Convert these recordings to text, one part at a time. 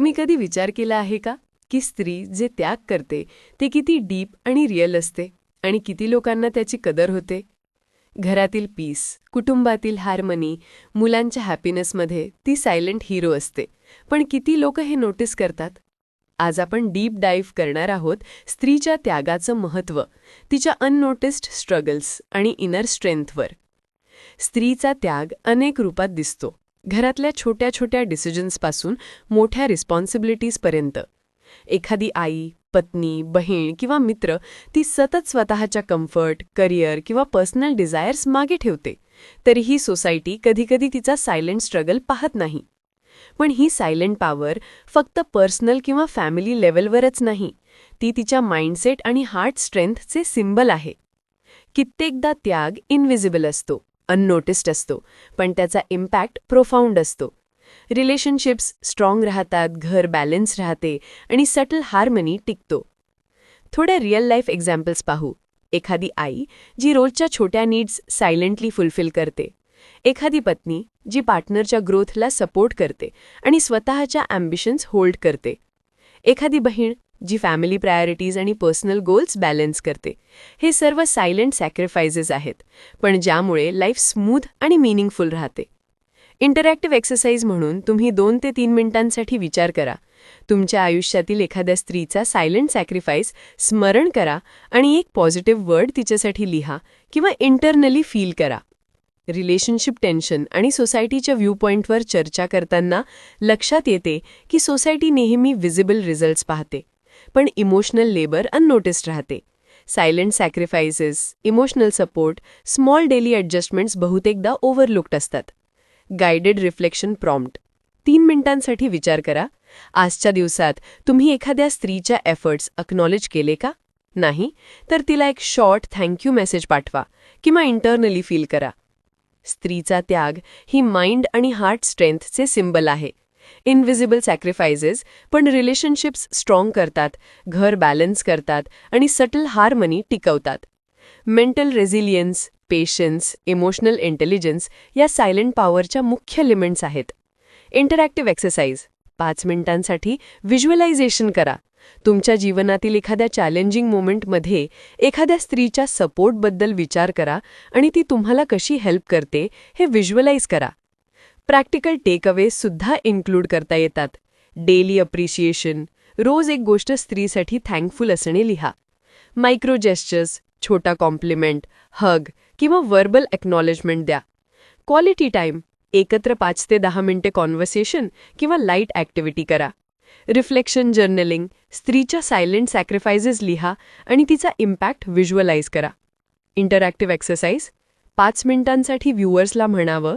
तुम्ही कधी विचार केला आहे का? की स्त्री जे त्याग करते ते किती डीप आणि रिअल असते आणि किती लोकांना त्याची कदर होते? घरातील पीस कुटुंबातील हार्मनी मुलांच्या हॅपीनेसमध्ये ती सायलेंट हिरो असते. पण किती लोक हे नोटीस करतात? आज आपण डीप डाईव्ह करणार आहोत स्त्रीच्या त्यागाचं महत्त्व तिच्या अननोटिस्ड स्ट्रगल्स आणि इनर स्ट्रेंथवर. स्त्रीचा त्याग अनेक रूपात दिसतो. घरातल्या छोट्या छोट्या डिसिजन्सपासून मोठ्या रिस्पॉन्सिबिलिटीजपर्यंत एखादी आई पत्नी बहीण किंवा मित्र ती सतत स्वतःच्या कम्फर्ट करिअर किंवा पर्सनल डिझायर्स मागे ठेवते तरीही सोसायटी कधीकधी तिचा सायलेंट स्ट्रगल पाहत नाही. पण ही सायलेंट पॉवर फक्त पर्सनल किंवा फॅमिली लेवलवरच नाही ती तिच्या माइंडसेट आणि हार्ट स्ट्रेंथचे सिम्बल आहे. कित्येकदा त्याग इनविजिबल असतो. अननोटिस्ड असतो. पण त्याचा इम्पॅक्ट प्रोफाऊंड असतो. रिलेशनशिप्स स्ट्रॉंग राहतात घर बॅलन्स राहते आणि सटल हार्मनी टिकतो. थोड्या रिअल लाईफ एक्झाम्पल्स पाहू. एखादी आई जी रोजच्या छोट्या नीड्स सायलेंटली फुलफिल करते. एखादी पत्नी जी पार्टनरच्या ग्रोथला सपोर्ट करते आणि स्वतःच्या ॲम्बिशन्स होल्ड करते. एखादी बहीण जी फॅमिली प्रायोरिटीज आणि पर्सनल गोल्स बॅलन्स करते. हे सर्व सायलेंट सॅक्रिफायसेस आहेत पण ज्यामुळे लाईफ स्मूथ आणि मिनिंगफुल राहते. इंटरॅक्टिव्ह एक्सरसाइज म्हणून तुम्ही दोन ते तीन मिनिटांसाठी विचार करा. तुमच्या आयुष्यातील एखाद्या स्त्रीचा सायलेंट सॅक्रिफाईस स्मरण करा आणि एक पॉझिटिव्ह वर्ड तिच्यासाठी लिहा किंवा इंटरनली फील करा. रिलेशनशिप टेन्शन आणि सोसायटीच्या व्ह्यू पॉईंटवर चर्चा करताना लक्षात येते की सोसायटी नेहमी विजिबल रिझल्ट्स पाहते. पण इमोशनल लेबर अननोटिस्ड राहते. Silent sacrifices emotional support small daily adjustments बहुतेकदा ओव्हरलुक्ड असतात. गायडेड रिफ्लेक्शन प्रॉम्प्ट तीन मिनिटांसाठी विचार करा. आजच्या दिवसात तुम्ही एखाद्या स्त्रीच्या एफर्ट्स अक्नॉलेज केले का? नाही तर तिला एक शॉर्ट थँक्यू मेसेज पाठवा किंवा इंटरनली फील करा. स्त्रीचा त्याग ही माइंड आणि हार्ट स्ट्रेंथचे सिम्बल आहे. इनविजिबल सॅक्रिफायसेस पण रिलेशनशिप्स स्ट्रॉंग करतात घर बॅलन्स करतात आणि subtle harmony टिकवतात. Mental resilience patience emotional intelligence या सायलेंट पॉवरच्या मुख्य लिमिट्स आहेत. इंटरॅक्टिव्ह एक्सरसाइज पाच मिनिटांसाठी व्हिज्युअलायझेशन करा. तुमच्या जीवनातील एखाद्या चॅलेंजिंग मोमेंटमध्ये एखाद्या स्त्रीच्या सपोर्टबद्दल विचार करा आणि ती तुम्हाला कशी हेल्प करते हे व्हिज्युअलाइज करा. प्रॅक्टिकल टेकअवे सुद्धा इन्क्लूड करता येतात. डेली अप्रिशिएशन रोज एक गोष्ट स्त्रीसाठी थँकफुल असणे लिहा. मायक्रो जेस्चर्स छोटा कॉम्प्लिमेंट हग किंवा वर्बल एक्नॉलेजमेंट द्या. क्वालिटी टाईम एकत्र पाच ते दहा मिनिटे कॉन्व्हर्सेशन किंवा लाइट ॲक्टिव्हिटी करा. रिफ्लेक्शन जर्नलिंग स्त्रीच्या सायलेंट सॅक्रिफायसेस लिहा आणि तिचा इम्पॅक्ट व्हिज्युअलाइज करा. इंटरॅक्टिव्ह एक्सरसाइज पाच मिनिटांसाठी व्ह्युअर्सला म्हणावं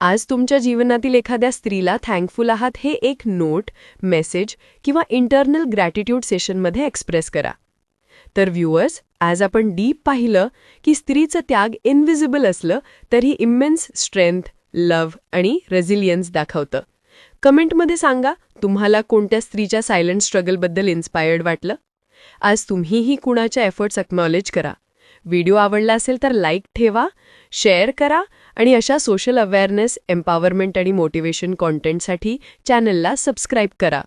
आज तुमच्या जीवनातील एखाद्या स्त्रीला थँकफुल आहात हे एक नोट मेसेज किंवा इंटरनल ग्रॅटिट्यूड सेशनमध्ये एक्सप्रेस करा. तर व्ह्युअर्स आज आपण डीप पाहिलं की स्त्रीचं त्याग इनविजिबल असलं तरी इम्मेन्स स्ट्रेंथ लव्ह आणि रेझिलियन्स दाखवतं. कमेंटमध्ये सांगा तुम्हाला कोणत्या स्त्रीच्या सायलंट स्ट्रगलबद्दल इन्स्पायर्ड वाटलं? आज तुम्हीही कुणाच्या एफर्ट्स अक्नॉलेज करा. व्हिडिओ आवडला असेल तर लाईक ठेवा शेअर करा आणि अशा सोशल अवेअरनेस एम्पॉवरमेंट आणि मोटिवेशन कॉन्टेंटसाठी चॅनलला सबस्क्राईब करा.